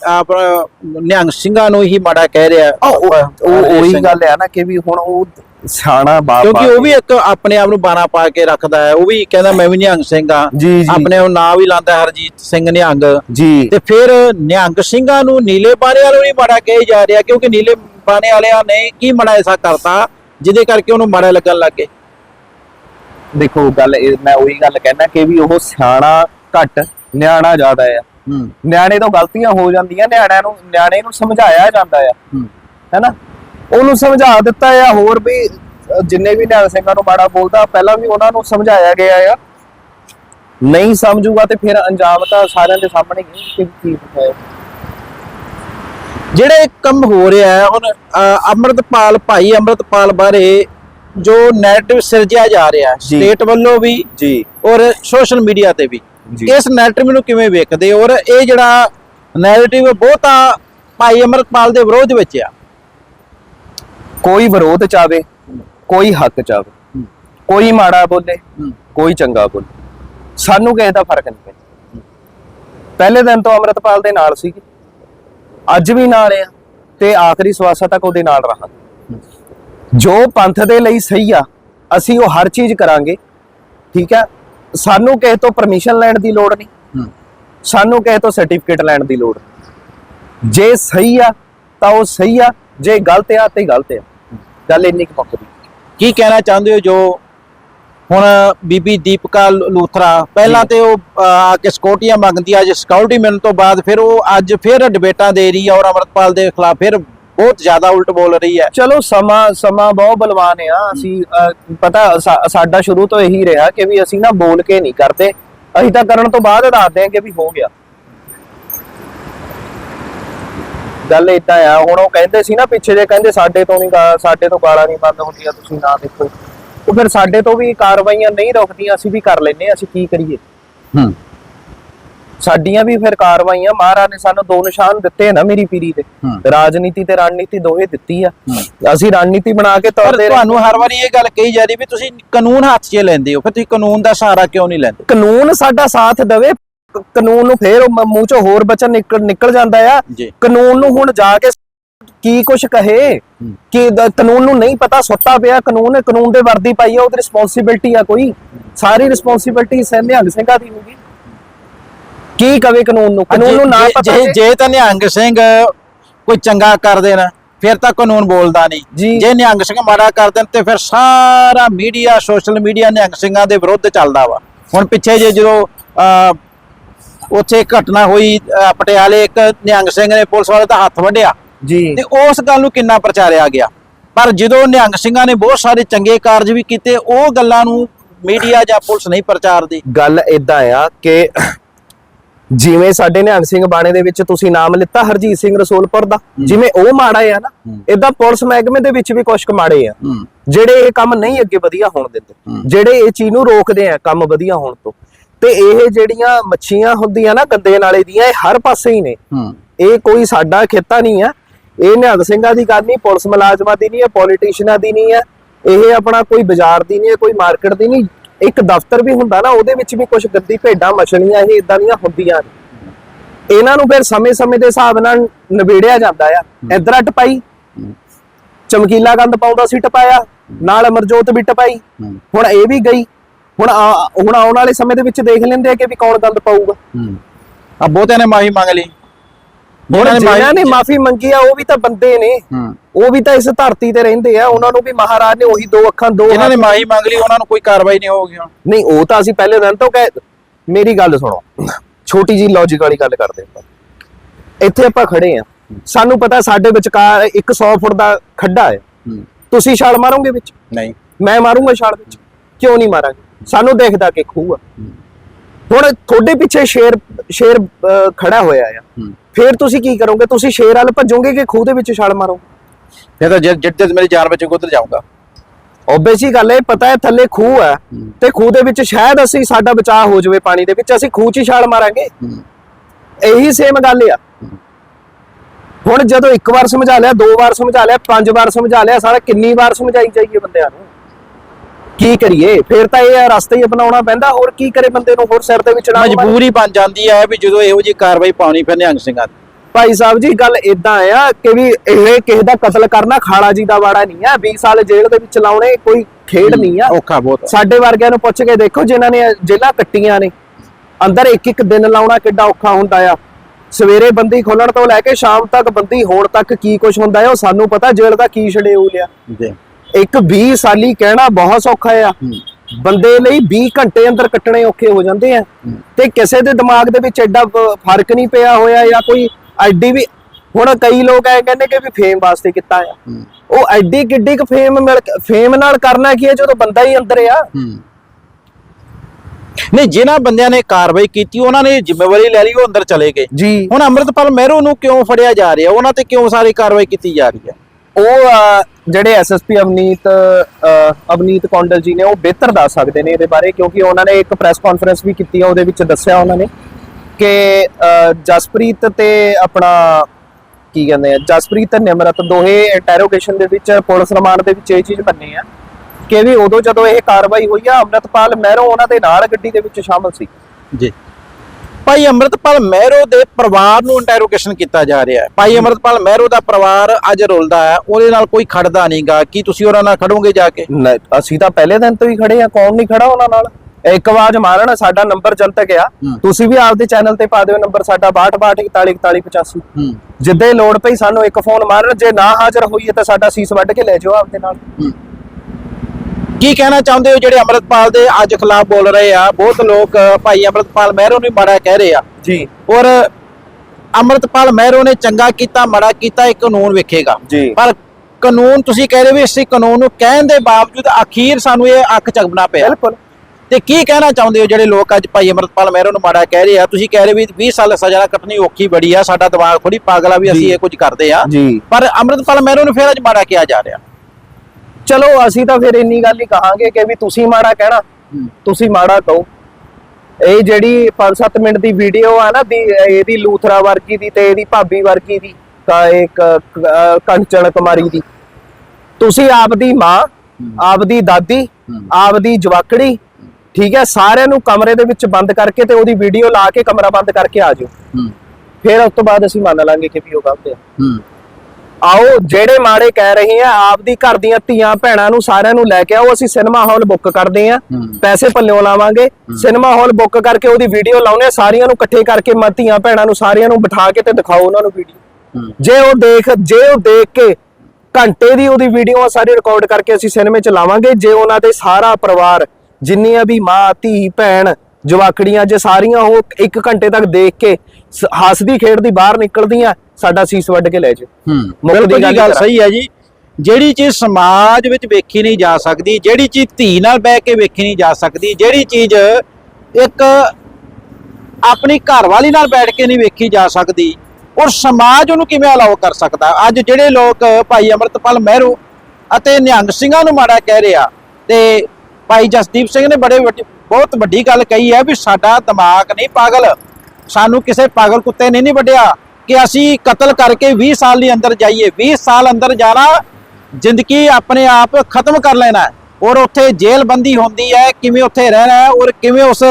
ਨਿਹੰਗ ਸਿੰਘਾਂ ਨੂੰ ਹੀ ਮਾੜਾ ਕਹਿ ਰਿਹਾ। ਉਹ ਉਹ-। ਗੱਲ ਹੈ ਨਾ ਕਿ ਵੀ ਹੁਣ ਉਹ ਸਿਆਣਾ ਬਾਪ ਕਿਉਂਕਿ ਉਹ ਵੀ ਇੱਕ ਆਪਣੇ ਆਪ ਨੂੰ ਬਾਣਾ ਪਾ ਕੇ ਰੱਖਦਾ ਹੈ। ਉਹ ਵੀ ਕਹਿੰਦਾ ਮੈਂ ਵੀ ਨਿਹੰਗ ਸਿੰਘ ਆ। ਆਪਣੇ ਉਹ ਨਾਂ ਵੀ ਲਾਂਦਾ ਹਰਜੀਤ ਸਿੰਘ ਨਿਹੰਗ। ਜੀ। ਤੇ ਫਿਰ ਨਿਹੰਗ ਸਿੰਘਾਂ ਨੂੰ ਨੀਲੇ ਬਾਣੇ ਵਾਲੋਂ ਨਹੀਂ ਮਾੜਾ ਕਹੀ ਜਾ ਰਿਹਾ ਕਿਉਂਕਿ ਨੀਲੇ ਬਾਣੇ ਵਾਲਿਆਂ ਨੇ ਕੀ ਮਾੜਾ ਐਸਾ ਕਰਤਾ ਜਿਹਦੇ ਕਰਕੇ ਉਹਨੂੰ ਮਾੜਾ ਲੱਗਣ ਲੱਗੇ ਦੇਖੋ ਗੱਲ ਮੈਂ ਉਹੀ ਗੱਲ ਕਹਿਣਾ ਕਿ ਵੀ ਉਹ ਸਿਆਣਾ ਘੱਟ ਨਿਆਣਾ ਜ਼ਿਆਦਾ ਆ। ਨਿਆਣੇ ਤੋਂ ਗਲਤੀਆਂ ਹੋ ਜਾਂਦੀਆਂ ਨਿਆਣਿਆਂ ਨੂੰ ਨਿਆਣੇ ਨੂੰ ਸਮਝਾਇਆ ਜਾਂਦਾ ਆ। ਹੈਨਾ ਉਹਨੂੰ ਸਮਝਾ ਦਿੱਤਾ ਆ ਹੋਰ ਵੀ ਜਿੰਨੇ ਵੀ ਨਿਹੰਗ ਸਿੰਘਾਂ ਨੂੰ ਮਾੜਾ ਬੋਲਦਾ ਪਹਿਲਾਂ ਵੀ ਉਹਨਾਂ ਨੂੰ ਸਮਝਾਇਆ ਗਿਆ ਆ। ਨਹੀਂ ਸਮਝੂਗਾ ਤੇ ਫਿਰ ਅੰਜਾਮ ਤਾਂ ਸਾਰਿਆਂ ਦੇ ਸਾਹਮਣੇ ਕਿ ਕੀ ਹੈ। ਜਿਹੜੇ ਕੰਮ ਹੋ ਰਿਹਾ ਹੈ ਹੁਣ ਅੰਮ੍ਰਿਤਪਾਲ ਭਾਈ ਅੰਮ੍ਰਿਤਪਾਲ ਬਾਰੇ ਜੋ ਨੈਰੇਟਿਵ ਸਿਰਜਿਆ ਜਾ ਰਿਹਾ। ਸਟੇਟ ਵੱਲੋਂ ਵੀ ਜੀ। ਔਰ ਸੋਸ਼ਲ ਮੀਡੀਆ ਤੇ ਵੀ। ਇਸ ਨੈਰੇਟਿਵ ਨੂੰ ਕਿਵੇਂ ਵੇਖਦੇ ਔਰ ਇਹ ਜਿਹੜਾ ਨੈਰੇਟਿਵ ਬਹੁਤਾ ਭਾਈ ਅੰਮ੍ਰਿਤਪਾਲ ਦੇ ਵਿਰੋਧ ਵਿੱਚ ਆ। ਕੋਈ ਵਿਰੋਧ ਚਾਵੇ ਕੋਈ ਹੱਕ ਚਾਵੇ ਹੂੰ। ਕੋਈ ਮਾੜਾ ਬੋਲੇ, ਕੋਈ ਚੰਗਾ ਬੋਲੇ। ਸਾਨੂੰ ਕਿਸੇ ਦਾ ਫ਼ਰਕ ਨਹੀਂ ਪੈਂਦਾ। ਪਹਿਲੇ ਦਿਨ ਤੋਂ ਅੰਮ੍ਰਿਤਪਾਲ ਦੇ ਨਾਲ ਸੀ ਅੱਜ ਵੀ ਨਾਲ ਆ ਤੇ ਆਖਰੀ ਸਵਾਸਾ ਤੱਕ ਉਹਦੇ ਨਾਲ ਰਹਾਂਗੇ। ਜੋ ਪੰਥ ਦੇ ਲਈ ਸਹੀ ਆ, ਅਸੀਂ ਉਹ ਹਰ ਚੀਜ਼ ਕਰਾਂਗੇ। ਠੀਕ ਆ? ਸਾਨੂੰ ਕਿਸੇ ਤੋਂ ਪਰਮਿਸ਼ਨ ਲੈਣ ਦੀ ਲੋੜ ਨਹੀਂ। ਸਾਨੂੰ ਕਿਸੇ ਤੋਂ ਸਰਟੀਫਿਕੇਟ ਲੈਣ ਦੀ ਲੋੜ ਨਹੀਂ। ਜੇ ਸਹੀ ਆ, ਤਾਂ ਉਹ ਸਹੀ ਆ। ਜੇ ਗਲਤ ਆ, ਤੇ ਗਲਤ ਆ। ਗੱਲ ਇੰਨੀ ਕੁ ਮੁੱਕਦੀ ਕੀ ਕਹਿਣਾ ਚਾਹੁੰਦੇ ਹੋ ਜੋ ਹੁਣ ਬੀਬੀ ਦੀਪਕਾ ਲੂਥਰਾ ਪਹਿਲਾਂ ਤੇ ਉਹ ਆ ਕੇ ਸਕਿਉਰਟੀਆਂ ਮੰਗਦੀ ਆ, ਅੱਜ ਸਿਕਿਉਰਿਟੀ ਮਿਲਣ ਤੋਂ ਬਾਅਦ ਫਿਰ ਉਹ ਅੱਜ ਫਿਰ ਡਿਬੇਟਾਂ ਦੇ ਰਹੀ ਆ ਔਰ ਅਮਰਤਪਾਲ ਦੇ ਖਿਲਾਫ ਫਿਰ ਬਹੁਤ ਜ਼ਿਆਦਾ ਉਲਟ ਬੋਲ ਰਹੀ ਹੈ। ਚਲੋ ਸਮਾਂ ਸਮਾਂ ਬਹੁਤ ਬਲਵਾਨ ਆ। ਅਸੀਂ ਪਤਾ ਸਾਡਾ ਸ਼ੁਰੂ ਤੋਂ ਇਹੀ ਰਿਹਾ ਕਿ ਵੀ ਅਸੀਂ ਨਾ ਬੋਲ ਕੇ ਨਹੀਂ ਕਰਦੇ। ਅਸੀਂ ਤਾਂ ਕਰਨ ਤੋਂ ਬਾਅਦ ਦੱਸਦੇ ਹਾਂ ਕਿ ਵੀ ਹੋ ਗਿਆ। ਗੱਲ ਇਦਾਂ ਆ ਹੁਣ ਉਹ ਕਹਿੰਦੇ ਸੀ ਨਾ ਪਿੱਛੇ ਜੇ ਕਹਿੰਦੇ ਸਾਡੇ ਤੋਂ ਨਹੀਂ ਸਾਡੇ ਤੋਂ ਗਾਲਾਂ ਨਹੀਂ ਬੰਦ ਹੁੰਦੀਆਂ ਤੁਸੀਂ ਨਾ ਦੇਖੋ। ਉਹ ਫਿਰ ਸਾਡੇ ਤੋਂ ਵੀ ਕਾਰਵਾਈਆਂ ਨਹੀਂ ਰੁਕਦੀਆਂ ਅਸੀਂ ਵੀ ਕਰ ਲੈਨੇ ਅਸੀਂ ਕੀ ਕਰੀਏ? ਹੂੰ। ਸਾਡੀਆਂ ਵੀ ਫਿਰ ਕਾਰਵਾਈਆਂ ਮਹਾਰਾਜ ਨੇ ਸਾਨੂੰ ਦੋ ਨਿਸ਼ਾਨ ਦਿੱਤੇ ਨਾ ਮੇਰੀ ਪੀਰੀ ਦੇ। ਰਾਜਨੀਤੀ ਤੇ ਰਣਨੀਤੀ ਦੋਹੇ ਦਿੱਤੀ ਆ। ਅਸੀਂ ਰਣਨੀਤੀ ਬਣਾ ਕੇ ਤੁਰਦੇ ਤੁਹਾਨੂੰ ਹਰ ਵਾਰੀ ਇਹ ਗੱਲ ਕਹੀ ਜਾ ਰਹੀ ਵੀ ਤੁਸੀਂ ਕਾਨੂੰਨ ਹੱਥ 'ਚ ਲੈਂਦੇ ਹੋ ਫਿਰ ਤੁਸੀਂ ਕਾਨੂੰਨ ਦਾ ਸਹਾਰਾ ਕਿਉਂ ਨਹੀਂ ਲੈਂਦੇ? ਕਾਨੂੰਨ ਸਾਡਾ ਸਾਥ ਦੇਵੇ ਕਾਨੂੰਨ ਨੂੰ ਫੇਰ ਮੂੰਹ ਚੋਂ ਹੋਰ ਬਚਨ ਨਿਕਲ ਨਿਕਲ ਜਾਂਦਾ ਆ। ਕਾਨੂੰਨ ਨੂੰ ਹੁਣ ਜਾ ਕੇ ਕੀ ਕੁਛ ਕਹੇ? ਕਿ ਕਾਨੂੰਨ ਨੂੰ ਨਹੀਂ ਪਤਾ ਸੁੱਤਾ ਪਿਆ ਕਾਨੂੰਨ ਕਾਨੂੰਨ ਦੇ ਵਰਦੀ ਪਾਈ ਆ ਉਹਦੀ ਰਿਸਪੌਂਸਿਬਿਲਟੀ ਆ ਕੋਈ। ਸਾਰੀ ਰਿਸਪੌਂਸਿਬਿਲਟੀ ਨਿਹੰਗ ਸਿੰਘਾਂ ਦੀ ਹੋਊਗੀ ਕੀ ਕਵੇ ਕਾਨੂੰਨ ਨੂੰ? ਕਾਨੂੰਨ ਨੂੰ ਨਾ ਪਤਾ ਜੇ ਤਾਂ ਨਿਹੰਗ ਸਿੰਘ ਕੋਈ ਚੰਗਾ ਕਰ ਦੇਣ ਫਿਰ ਤਾਂ ਕਾਨੂੰਨ ਬੋਲਦਾ ਨਹੀਂ। ਜੀ। ਨਿਹੰਗ ਸਿੰਘ ਮਾੜਾ ਕਰ ਦੇਣ ਤੇ ਫਿਰ ਸਾਰਾ ਮੀਡੀਆ ਸੋਸ਼ਲ ਮੀਡੀਆ ਨਿਹੰਗ ਸਿੰਘਾਂ ਦੇ ਵਿਰੁੱਧ ਚੱਲਦਾ ਵਾ। ਹੁਣ ਪਿੱਛੇ ਜੇ ਜਦੋਂ ਉੱਥੇ ਇੱਕ ਘਟਨਾ ਹੋਈ ਅਹ, ਪਟਿਆਲੇ ਇੱਕ ਨਿਹੰਗ ਸਿੰਘ ਨੇ ਪੁਲਿਸ ਵਾਲੇ ਦਾ ਹੱਥ ਵੱਢਿਆ ਜੀ। ਤੇ ਉਸ ਗੱਲ ਨੂੰ ਕਿੰਨਾ ਪ੍ਰਚਾਰਿਆ ਗਿਆ। ਪਰ ਜਦੋਂ ਨਿਹੰਗ ਸਿੰਘਾਂ ਨੇ ਬਹੁਤ ਸਾਰੇ ਚੰਗੇ ਕਾਰਜ ਵੀ ਕੀਤੇ ਉਹ ਗੱਲਾਂ ਨੂੰ ਮੀਡੀਆ ਜਾਂ ਪੁਲਿਸ ਨਹੀਂ ਪ੍ਰਚਾਰਦੀ। ਗੱਲ ਇਦਾਂ ਆ ਕਿ ਜਿਵੇਂ ਸਾਡੇ ਨਿਹੰਗ ਸਿੰਘ ਬਾਣੇ ਦੇ ਵਿੱਚ ਤੁਸੀਂ ਨਾਮ ਲਿੱਤਾ ਹਰਜੀਤ ਸਿੰਘ ਰਸੂਲਪੁਰ ਦਾ ਜਿਵੇਂ ਉਹ ਮਾੜਾ ਆ ਨਾ ਇਦਾਂ ਪੁਲਿਸ ਮਹਿਕਮੇ ਦੇ ਵਿੱਚ ਵੀ ਕੁਝ ਮਾੜੇ ਆ। ਜਿਹੜੇ ਇਹ ਕੰਮ ਨਹੀਂ ਅੱਗੇ ਵਧੀਆ ਹੋਣ ਦਿੰਦੇ ਜਿਹੜੇ ਇਹ ਚੀਜ਼ ਨੂੰ ਰੋਕਦੇ ਆ ਕੰਮ ਵਧੀਆ ਹੋਣ ਤੋਂ ਤੇ ਇਹ ਜਿਹੜੀਆਂ ਮੱਛੀਆਂ ਹੁੰਦੀਆਂ ਨਾ ਗੰਦੇ ਨਾਲੇ ਦੀਆਂ ਇਹ ਹਰ ਪਾਸੇ ਹੀ ਨੇ। ਹੂੰ। ਇਹ ਕੋਈ ਸਾਡਾ ਖੇਤਾ ਨਹੀਂ ਆ। ਇਹ ਨਿਹੰਗ ਸਿੰਘਾਂ ਦੀ ਗੱਲ ਨਹੀਂ ਪੁਲਿਸ ਮੁਲਾਜ਼ਮਾਂ ਦੀ ਨਹੀਂ ਹੈ ਪੋਲੀਟੀਸ਼ੀਅਨਾਂ ਦੀ ਨਹੀਂ ਹੈ ਇਹ ਆਪਣਾ ਕੋਈ ਬਾਜ਼ਾਰ ਦੀ ਨਹੀਂ ਹੈ ਕੋਈ ਮਾਰਕੀਟ ਦੀ ਨਹੀਂ। ਇੱਕ ਦਫ਼ਤਰ ਵੀ ਹੁੰਦਾ ਨਾ ਉਹਦੇ ਵਿੱਚ ਵੀ ਕੁਝ ਗੰਦੀ ਭੇਡਾਂ ਮਛਲੀਆਂ ਇਹ ਇਦਾਂ ਦੀਆਂ ਹੁੰਦੀਆਂ ਨੇ। ਇਹਨਾਂ ਨੂੰ ਫਿਰ ਸਮੇਂ-ਸਮੇਂ ਦੇ ਹਿਸਾਬ ਨਾਲ ਨਿਬੇੜਿਆ ਜਾਂਦਾ ਆ। ਇਧਰ ਅਟ ਪਾਈ। ਚਮਕੀਲਾ ਗੰਦ ਪਾਉਂਦਾ ਸੀ ਟਪਾਇਆ। ਨਾਲ ਅਮਰਜੋਤ ਵੀ ਟਪਾਈ। ਹੂੰ। ਹੁਣ ਇਹ ਵੀ ਗਈ। ਹੁਣ ਆ- ਹੁਣ ਆਉਣ ਵਾਲੇ ਸਮੇਂ ਦੇ ਵਿੱਚ ਦੇਖ ਲੈਂਦੇ ਆ ਕਿ ਵੀ ਕੌਣ ਗੰਦ ਪਾਊਗਾ। ਹੂੰ। ਆ ਬਹੁਤਿਆਂ ਨੇ ਮਾਫੀ ਮੰਗ ਲਈ। ਹੁਣ ਜਿਨ੍ਹਾਂ ਨੇ ਮਾਫ਼ੀ- ਨੇ ਮਾਫੀ ਮੰਗੀ ਆ ਉਹ ਵੀ ਤਾਂ ਬੰਦੇ ਨੇ। ਹੂੰ। ਉਹ ਵੀ ਤਾਂ ਇਸ ਧਰਤੀ ਤੇ ਰਹਿੰਦੇ ਆ। ਉਹਨਾਂ ਨੂੰ ਵੀ ਮਹਾਰਾਜ ਨੇ ਉਹੀ ਦੋ ਅੱਖਾਂ ਦੋ ਜਿਨ੍ਹਾਂ ਨੇ ਮਾਹੀ ਮੰਗ ਲਈ ਉਹਨਾਂ ਨੂੰ ਕੋਈ ਕਾਰਵਾਈ ਨਹੀਂ ਹੋਊਗੀ ਹੁਣ। ਨਹੀਂ ਉਹ ਤਾਂ ਅਸੀਂ ਪਹਿਲੇ ਦਿਨ ਤੋਂ ਕਹਿ ਮੇਰੀ ਗੱਲ ਸੁਣੋ। ਛੋਟੀ ਜੀ ਲੌਜੀਕ ਵਾਲੀ ਗੱਲ ਕਰਦੇ ਆਪਾਂ। ਇੱਥੇ ਆਪਾਂ ਖੜੇ ਆ। ਸਾਨੂੰ ਪਤਾ ਸਾਡੇ ਵਿਚਕਾਰ ਇੱਕ 100 ਫੁੱਟ ਦਾ ਖੱਡਾ ਹੈ। ਹੂੰ। ਤੁਸੀਂ ਛਾਲ ਮਾਰੋਗੇ ਵਿੱਚ? ਨਹੀਂ। ਮੈਂ ਮਾਰੂੰਗਾ ਛਾਲ ਵਿੱਚ? ਕਿਉਂ ਨਹੀਂ ਮਾਰਾਂਗੇ? ਸਾਨੂੰ ਦੇਖਦਾ ਕਿ ਖੂਹ ਆ। ਹੁਣ ਤੁਹਾਡੇ ਪਿੱਛੇ ਸ਼ੇਰ ਸ਼ੇਰ ਖੜਾ ਹੋਇਆ ਆ। ਫਿਰ ਤੁਸੀਂ ਕੀ ਕਰੋਗੇ? ਤੁਸੀਂ ਸ਼ੇਰ ਵੱਲ ਭੱਜੋਗੇ ਕਿ ਖੂਹ ਦੇ ਵਿੱਚ ਛਾਲ ਮਾਰੋਗੇ? ਇਹ ਤਾਂ ਜਿੱਦ ਜਿੱਦ ਮੇਰੀ ਜਾਨ ਵਿੱਚ ਉਧਰ ਜਾਊਂਗਾ। ਓਬਵੀਅਸ ਹੀ ਗੱਲ ਹੈ ਪਤਾ ਹੈ ਥੱਲੇ ਖੂਹ ਹੈ। ਤੇ ਖੂਹ ਦੇ ਵਿੱਚ ਸ਼ਾਇਦ ਅਸੀਂ ਸਾਡਾ ਬਚਾਅ ਹੋ ਜਾਵੇ ਪਾਣੀ ਦੇ ਵਿੱਚ ਅਸੀਂ ਖੂਹ 'ਚ ਹੀ ਛਾਲ ਮਾਰਾਂਗੇ। ਇਹੀ ਸੇਮ ਗੱਲ ਆ। ਹੁਣ ਜਦੋਂ ਇੱਕ ਵਾਰ ਸਮਝਾ ਲਿਆ ਦੋ ਵਾਰ ਸਮਝਾ ਲਿਆ ਪੰਜ ਵਾਰ ਸਮਝਾ ਲਿਆ ਸਾਰਾ ਕਿੰਨੀ ਵਾਰ ਸਮਝਾਈ ਜਾਈਏ ਬੰਦਿਆਂ ਨੂੰ? ਕੀ ਕਰੀਏ? ਫਿਰ ਤਾਂ ਇਹ ਰਸਤਾ ਹੀ ਅਪਣਾਉਣਾ ਪੈਂਦਾ। ਹੋਰ ਕੀ ਕਰੇ ਬੰਦੇ ਨੂੰ? ਹੋਰ ਸਿਰ ਦੇ ਵਿੱਚ ਨਾ ਮਾਰੇ। ਮਜਬੂਰੀ ਬਣ ਜਾਂਦੀ ਹੈ ਵੀ ਜਦੋਂ ਇਹੋ ਜੀ ਕਾਰਵਾਈ ਪਾਉਣੀ ਫਿਰ ਨਿਹੰਗ ਸਿੰਘਾਂ ਦੀ। ਭਾਈ ਸਾਹਿਬ ਜੀ ਗੱਲ ਇਦਾਂ ਆ ਕਿ ਵੀ ਇਹ ਕਿਸੇ ਦਾ ਕਤਲ ਕਰਨਾ ਖਾਲਾ ਜੀ ਦਾ ਵਾੜਾ ਨਹੀਂ ਆ। 20 ਸਾਲ ਜੇਲ੍ਹ ਦੇ ਵਿੱਚ ਲਾਉਣੇ ਕੋਈ ਖੇਡ ਨਹੀਂ ਆ। ਔਖਾ ਬਹੁਤ। ਸਾਡੇ ਵਰਗਿਆਂ ਨੂੰ ਪੁੱਛ ਕੇ ਦੇਖੋ ਜਿਨ੍ਹਾਂ ਨੇ ਜੇਲ੍ਹਾਂ ਕੱਟੀਆਂ ਨੇ। ਅੰਦਰ ਇੱਕ ਇੱਕ ਦਿਨ ਲਾਉਣਾ ਕਿੱਡਾ ਔਖਾ ਹੁੰਦਾ ਆ। ਸਵੇਰੇ ਬੰਦੀ ਖੋਲਣ ਤੋਂ ਲੈ ਕੇ ਸ਼ਾਮ ਤੱਕ ਬੰਦੀ ਹੋਣ ਤੱਕ ਕੀ ਕੁਝ ਹੁੰਦਾ ਹੈ ਉਹ ਸਾਨੂੰ ਪਤਾ। ਜੇਲ੍ਹ ਦਾ ਕੀ ਸ਼ਡਿਊਲ ਆ ਜੀ। ਇੱਕ 20 ਸਾਲੀ ਕਹਿਣਾ ਬਹੁਤ ਸੌਖਾ ਆ। ਬੰਦੇ ਲਈ 20 ਘੰਟੇ ਅੰਦਰ ਕੱਟਣੇ ਔਖੇ ਹੋ ਜਾਂਦੇ ਆ। ਤੇ ਕਿਸੇ ਦੇ ਦਿਮਾਗ ਦੇ ਵਿੱਚ ਐਡਾ ਫ਼ਰਕ ਨਹੀਂ ਪਿਆ ਹੋਇਆ ਜਾਂ ਕੋਈ ਐਡੀ ਵੀ ਹੁਣ ਕਈ ਲੋਕ ਐ ਕਹਿੰਦੇ ਕਿ ਵੀ ਫੇਮ ਵਾਸਤੇ ਕੀਤਾ ਆ। ਉਹ ਐਡੀ ਕਿੱਡੀ ਕੁ ਫੇਮ ਮਿਲ ਫੇਮ ਨਾਲ ਕਰਨਾ ਕੀ ਹੈ ਜਦੋਂ ਬੰਦਾ ਹੀ ਅੰਦਰ ਆ। ਨਹੀਂ ਜਿਨ੍ਹਾਂ ਬੰਦਿਆਂ ਨੇ ਕਾਰਵਾਈ ਕੀਤੀ ਉਹਨਾਂ ਨੇ ਜ਼ਿੰਮੇਵਾਰੀ ਲੈ ਲਈ ਉਹ ਅੰਦਰ ਚਲੇ ਗਏ। ਜੀ। ਹੁਣ ਅੰਮ੍ਰਿਤਪਾਲ ਮਹਿਰੋ ਨੂੰ ਕਿਉਂ ਫੜਿਆ ਜਾ ਰਿਹਾ? ਉਹਨਾਂ ਤੇ ਕਿਉਂ ਸਾਰੀ ਕਾਰਵਾਈ ਕੀਤੀ ਜਾ ਰਹੀ ਹੈ? ਉਹ ਜਿਹੜੇ ਐਸਐਸਪੀ ਅਵਨੀਤ ਅਵਨੀਤ ਕੌਂਡਲ ਜੀ ਨੇ ਉਹ ਬਿਹਤਰ ਦੱਸ ਸਕਦੇ ਨੇ ਇਹਦੇ ਬਾਰੇ, ਕਿਉਂਕਿ ਉਹਨਾਂ ਨੇ ਇੱਕ ਪ੍ਰੈਸ ਕਾਨਫਰੰਸ ਵੀ ਕੀਤੀ ਆ, ਉਹਦੇ ਵਿੱਚ ਦੱਸਿਆ ਉਹਨਾਂ ਨੇ ਕਿ ਜਸਪ੍ਰੀਤ ਤੇ ਆਪਣਾ, ਕੀ ਕਹਿੰਦੇ ਆ, ਜਸਪ੍ਰੀਤ ਤੇ ਨਿਮਰਤ ਦੋਹੇ ਇੰਟਰੋਗੇਸ਼ਨ ਦੇ ਵਿੱਚ ਪੁਲਿਸ ਰਿਮਾਂਡ ਦੇ ਵਿੱਚ ਇਹ ਚੀਜ਼ ਮੰਨੀ ਆ ਕਿ ਵੀ ਉਦੋਂ ਜਦੋਂ ਇਹ ਕਾਰਵਾਈ ਹੋਈ ਆ, ਅੰਮ੍ਰਿਤਪਾਲ ਮਹਿਰੋ ਉਹਨਾਂ ਦੇ ਨਾਲ ਗੱਡੀ ਦੇ ਵਿੱਚ ਸ਼ਾਮਲ ਸੀ। ਜੀ। ਭਾਈ ਅੰਮ੍ਰਿਤਪਾਲ ਮਹਿਰੋ ਦੇ ਪਰਿਵਾਰ ਨੂੰ ਇੰਟਰੋਗੇਸ਼ਨ ਕੀਤਾ ਜਾ ਰਿਹਾ ਹੈ। ਭਾਈ ਅੰਮ੍ਰਿਤਪਾਲ ਮਹਿਰੋ ਦਾ ਪਰਿਵਾਰ ਅੱਜ ਰੁਲਦਾ ਹੈ ਉਹਦੇ ਨਾਲ ਕੋਈ ਖੜਦਾ ਨਹੀਂਗਾ। ਕੀ ਤੁਸੀਂ ਉਹਨਾਂ ਨਾਲ ਖੜੋਗੇ ਜਾ ਕੇ? ਅਸੀਂ ਤਾਂ ਪਹਿਲੇ ਦਿਨ ਤੋਂ ਹੀ ਖੜੇ ਆ ਕੌਣ ਨਹੀਂ ਖੜਾ ਉਹਨਾਂ ਨਾਲ? ਇੱਕ ਆਵਾਜ਼ ਮਾਰਨ ਸਾਡਾ ਨੰਬਰ ਜਨਤਕ ਆ। ਹੂੰ। ਤੁਸੀਂ ਵੀ ਆਪਦੇ ਚੈਨਲ ਤੇ ਪਾ ਦਿਓ ਨੰਬਰ ਸਾਡਾ 62414185 ਹੂੰ। ਜਿੱਦੇ ਲੋੜ ਪਈ ਸਾਨੂੰ ਇੱਕ ਫੋਨ ਮਾਰਨ ਜੇ ਨਾ ਹਾਜ਼ਰ ਹੋਈਏ ਤਾਂ ਸਾਡਾ ਸੀਸ ਵੱਢ ਕੇ ਲੈ ਜਾਓ ਆਪਦੇ ਨਾਲ। ਕੀ ਕਹਿਣਾ ਚਾਹੁੰਦੇ ਹੋ ਜਿਹੜੇ ਅੰਮ੍ਰਿਤਪਾਲ ਦੇ ਅੱਜ ਖਿਲਾਫ ਬੋਲ ਰਹੇ ਆ? ਬਹੁਤ ਲੋਕ ਭਾਈ ਅੰਮ੍ਰਿਤਪਾਲ ਮਹਿਰੋ ਨੂੰ ਮਾੜਾ ਕਹਿ ਰਹੇ ਆ। ਜੀ। ਔਰ ਅੰਮ੍ਰਿਤਪਾਲ ਮਹਿਰੋ ਨੇ ਚੰਗਾ ਕੀਤਾ ਮਾੜਾ ਕੀਤਾ ਇਹ ਕਾਨੂੰਨ ਵੇਖੇਗਾ। ਪਰ ਕਾਨੂੰਨ ਤੁਸੀਂ ਕਹਿ ਰਹੇ ਵੀ ਅਸੀਂ ਕਾਨੂੰਨ ਨੂੰ ਕਹਿਣ ਦੇ ਬਾਵਜੂਦ ਅਖੀਰ ਸਾਨੂੰ ਇਹ ਅੱਖ ਚਗਣਾ ਪਿਆ। ਬਿਲਕੁਲ। ਤੇ ਕੀ ਕਹਿਣਾ ਚਾਹੁੰਦੇ ਹੋ ਜਿਹੜੇ ਲੋਕ ਅੱਜ ਭਾਈ ਅਮਰਤਪਾਲ ਮਹਿਰੋ ਨੂੰ ਮਾੜਾ ਕਹਿ ਰਹੇ ਆ? ਤੁਸੀਂ ਕਹਿ ਰਹੇ ਵੀ 20 ਸਾਲ ਸਜ਼ਾ ਕੱਟਣੀ ਔਖੀ ਬੜੀ ਆ ਸਾਡਾ ਦਿਮਾਗ ਥੋੜੀ ਪਾਗਲ ਆ ਵੀ ਅਸੀਂ। ਇਹ ਕੁਝ ਕਰਦੇ ਆ। ਪਰ ਅਮਰਤਪਾਲ ਮਹਿਰੋ ਨੂੰ ਫਿਰ ਅੱਜ ਮਾੜਾ ਕਿਹਾ ਜਾ ਰਿਹਾ। ਚਲੋ ਅਸੀਂ ਤਾਂ ਫਿਰ ਇੰਨੀ ਗੱਲ ਹੀ ਕਹਾਂਗੇ ਕਿ ਵੀ ਤੁਸੀਂ ਮਾੜਾ ਕਹਿਣਾ ਤੁਸੀਂ ਮਾੜਾ ਕਹੋ। ਇਹ ਜਿਹੜੀ 5-7 ਮਿੰਟ ਦੀ ਵੀਡੀਓ ਆ ਨਾ ਇਹਦੀ ਲੂਥਰਾ ਵਰਗੀ ਦੀ ਤੇ ਇਹਦੀ ਭਾਬੀ ਵਰਗੀ ਦੀ ਤਾਂ ਇੱਕ ਕੰਚਨ ਕੁਮਾਰੀ ਦੀ। ਤੁਸੀਂ ਆਪਦੀ ਮਾਂ ਆਪਦੀ ਦਾਦੀ ਆਪਦੀ ਜਵਾਕੜੀ ਠੀਕ ਹੈ ਸਾਰਿਆਂ ਨੂੰ ਕਮਰੇ ਦੇ ਵਿੱਚ ਬੰਦ ਕਰਕੇ ਤੇ ਉਹਦੀ ਵੀਡੀਓ ਲਾ ਕੇ ਕਮਰਾ ਬੰਦ ਕਰਕੇ ਆ ਜਾਓ। ਫਿਰ ਉਸ ਤੋਂ ਬਾਅਦ ਅਸੀਂ ਮੰਨ ਲਾਂਗੇ ਕਿ ਵੀ ਉਹ ਗਲਤ ਹੈ। ਆਓ ਜਿਹੜੇ ਮਾੜੇ ਕਹਿ ਰਹੇ ਆ ਆਪਦੀ ਘਰ ਦੀਆਂ ਧੀਆਂ ਭੈਣਾਂ ਨੂੰ ਸਾਰਿਆਂ ਨੂੰ ਲੈ ਕੇ ਆਓ ਅਸੀਂ ਸਿਨੇਮਾ ਹਾਲ ਬੁੱਕ ਕਰਦੇ ਆ ਪੈਸੇ ਪੱਲਿਓਂ ਲਾਵਾਂਗੇ। ਸਿਨੇਮਾ ਹਾਲ ਬੁੱਕ ਕਰਕੇ ਉਹਦੀ ਵੀਡੀਓ ਲਾਉਨੇ ਆ ਸਾਰੀਆਂ ਨੂੰ ਇਕੱਠੇ ਕਰਕੇ ਮ ਧੀਆਂ ਭੈਣਾਂ ਨੂੰ ਸਾਰਿਆਂ ਨੂੰ ਬਿਠਾ ਕੇ ਤੇ ਦਿਖਾਓ ਉਹਨਾਂ ਨੂੰ ਵੀਡੀਓ ਜੇ ਉਹ ਦੇਖ ਜੇ ਉਹ ਦੇਖ ਕੇ ਘੰਟੇ ਦੀ ਉਹਦੀ ਵੀਡੀਓ ਸਾਰੀ ਰਿਕਾਰਡ ਕਰਕੇ ਅਸੀਂ ਸਿਨੇਮੇ ਚ ਲਾਵਾਂਗੇ। ਜੇ ਉਹਨਾਂ ਦੇ ਸਾਰਾ ਪਰਿਵਾਰ ਜਿੰਨੀਆਂ ਵੀ ਮਾਂ ਧੀ ਭੈਣ ਜਵਾਕੜੀਆਂ ਜੇ ਸਾਰੀਆਂ ਉਹ ਇੱਕ ਘੰਟੇ ਤੱਕ ਦੇਖ ਕੇ ਹੱਸਦੀ ਖੇਡਦੀ ਬਾਹਰ ਨਿਕਲਦੀਆਂ ਸਾਡਾ ਸੀਸ ਵੱਢ ਕੇ ਲੈ ਮੁੱਕ ਬਿਲਕੁਲ ਦੀ ਜੀ ਗੱਲ। ਸਹੀ ਹੈ ਜੀ। ਜਿਹੜੀ ਚੀਜ਼ ਸਮਾਜ ਵਿੱਚ ਵੇਖੀ ਨਹੀਂ ਜਾ ਸਕਦੀ ਜਿਹੜੀ ਚੀਜ਼ ਧੀ ਨਾਲ ਬਹਿ ਕੇ ਵੇਖੀ ਨਹੀਂ ਜਾ ਸਕਦੀ ਜਿਹੜੀ ਚੀਜ਼ ਇੱਕ ਆਪਣੀ ਘਰਵਾਲੀ ਨਾਲ ਬੈਠ ਕੇ ਨਹੀਂ ਵੇਖੀ ਜਾ ਸਕਦੀ ਔਰ ਸਮਾਜ ਉਹਨੂੰ ਕਿਵੇਂ ਅਲਾਉ ਕਰ ਸਕਦਾ? ਅੱਜ ਜਿਹੜੇ ਲੋਕ ਭਾਈ ਅਮਰਤਪਾਲ ਮਹਿਰੂ ਅਤੇ ਨਿਹੰਗ ਸਿੰਘਾਂ ਨੂੰ ਮਾੜਾ ਕਹਿ ਰਿਹਾ ਤੇ ਭਾਈ ਜਸਦੀਪ ਸਿੰਘ ਨੇ ਬੜੇ ਬਹੁਤ ਵੱਡੀ ਗੱਲ ਕਹੀ ਹੈ ਵੀ ਸਾਡਾ ਦਿਮਾਗ ਨਹੀਂ ਪਾਗਲ। ਸਾਨੂੰ ਕਿਸੇ ਪਾਗਲ ਕੁੱਤੇ ਨੇ ਨਹੀਂ ਵੱਢਿਆ। ਕਿ ਅਸੀਂ ਕਤਲ ਕਰਕੇ 20 ਸਾਲ ਦੇ ਅੰਦਰ ਜਾਈਏ 20 ਸਾਲ ਅੰਦਰ ਜਾਣਾ, ਜ਼ਿੰਦਗੀ ਆਪਣੇ ਆਪ ਖਤਮ ਕਰ ਲੈਣਾ ਔਰ ਉੱਥੇ ਜੇਲ੍ਹ ਬੰਦੀ ਹੁੰਦੀ ਹੈ, ਕਿਵੇਂ ਉੱਥੇ ਰਹਿਣਾ ਹੈ, ਔਰ ਕਿਵੇਂ ਉਸ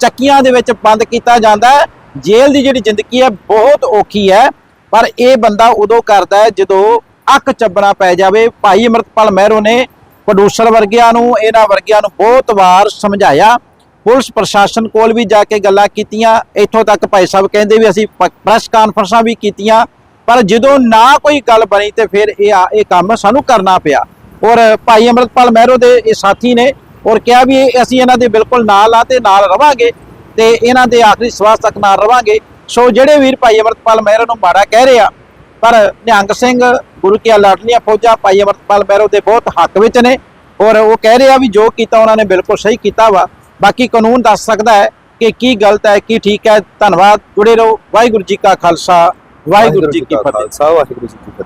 ਚੱਕੀਆਂ ਦੇ ਵਿੱਚ ਬੰਦ ਕੀਤਾ ਜਾਂਦਾ ਹੈ। ਜੇਲ੍ਹ ਦੀ ਜਿਹੜੀ ਜ਼ਿੰਦਗੀ ਹੈ, ਬਹੁਤ ਔਖੀ ਹੈ, ਪਰ ਇਹ ਬੰਦਾ ਉਦੋਂ ਕਰਦਾ ਹੈ ਜਦੋਂ ਅੱਖ ਚੱਬਣਾ ਪੈ ਜਾਵੇ। ਭਾਈ ਅਮਰਤਪਾਲ ਮਹਿਰੋ ਨੇ ਪ੍ਰੋਡਿਊਸਰ ਵਰਗਿਆਂ ਨੂੰ, ਇਹਨਾਂ ਵਰਗਿਆਂ ਨੂੰ ਬਹੁਤ ਵਾਰ ਸਮਝਾਇਆ। ਪੁਲਿਸ ਪ੍ਰਸ਼ਾਸਨ ਕੋਲ ਵੀ ਜਾ ਕੇ ਗੱਲਾਂ ਕੀਤੀਆਂ। ਇੱਥੋਂ ਤੱਕ ਭਾਈ ਸਾਹਿਬ ਕਹਿੰਦੇ ਵੀ ਅਸੀਂ ਪ੍ਰੈਸ ਕਾਨਫਰੰਸਾਂ ਵੀ ਕੀਤੀਆਂ। ਪਰ ਜਦੋਂ ਨਾ ਕੋਈ ਗੱਲ ਬਣੀ ਤੇ ਫਿਰ ਇਹ ਆ- ਇਹ ਕੰਮ ਸਾਨੂੰ ਕਰਨਾ ਪਿਆ। ਔਰ ਭਾਈ ਅਮਰਤਪਾਲ ਮਹਿਰੋ ਦੇ ਇਹ ਸਾਥੀ ਨੇ ਔਰ ਕਿਹਾ ਵੀ ਇਹ- ਅਸੀਂ ਇਹਨਾਂ ਦੇ ਬਿਲਕੁਲ ਨਾਲ ਆ ਤੇ ਨਾਲ ਰਵਾਂਗੇ ਤੇ ਇਹਨਾਂ ਦੇ ਆਖਰੀ ਸਵਾਸ ਤੱਕ ਨਾਲ ਰਵਾਂਗੇ। ਸੋ ਜਿਹੜੇ ਵੀਰ ਭਾਈ ਅਮਰਤਪਾਲ ਮਹਿਰੋ ਨੂੰ ਮਾੜਾ ਕਹਿ ਰਹੇ ਆ, ਪਰ ਨਿਹੰਗ ਸਿੰਘ ਗੁਰੂ ਕੀ ਲਾਡਲੀਆਂ ਫੌਜਾਂ ਭਾਈ ਅਮਰਤਪਾਲ ਮਹਿਰੋ ਦੇ ਬਹੁਤ ਹੱਕ ਵਿੱਚ ਨੇ। ਔਰ ਉਹ ਕਹਿ ਰਿਹਾ ਵੀ ਜੋ ਕੀਤਾ ਉਹਨਾਂ ਨੇ ਬਿਲਕੁਲ ਸਹੀ ਕੀਤਾ ਵਾ। ਬਾਕੀ ਕਾਨੂੰਨ ਦੱਸ ਸਕਦਾ ਹੈ ਕਿ ਕੀ ਗਲਤ ਹੈ ਕੀ ਠੀਕ ਹੈ। ਧੰਨਵਾਦ ਜੁੜੇ ਰਹੋ। ਵਾਹਿਗੁਰੂ ਜੀ ਕਾ ਖਾਲਸਾ ਵਾਹਿਗੁਰੂ ਜੀ ਕੀ ਫਤਿਹ। ਖਾਲਸਾ ਵਾਹਿਗੁਰੂ ਜੀ ਕੀ ਫਤਿਹ।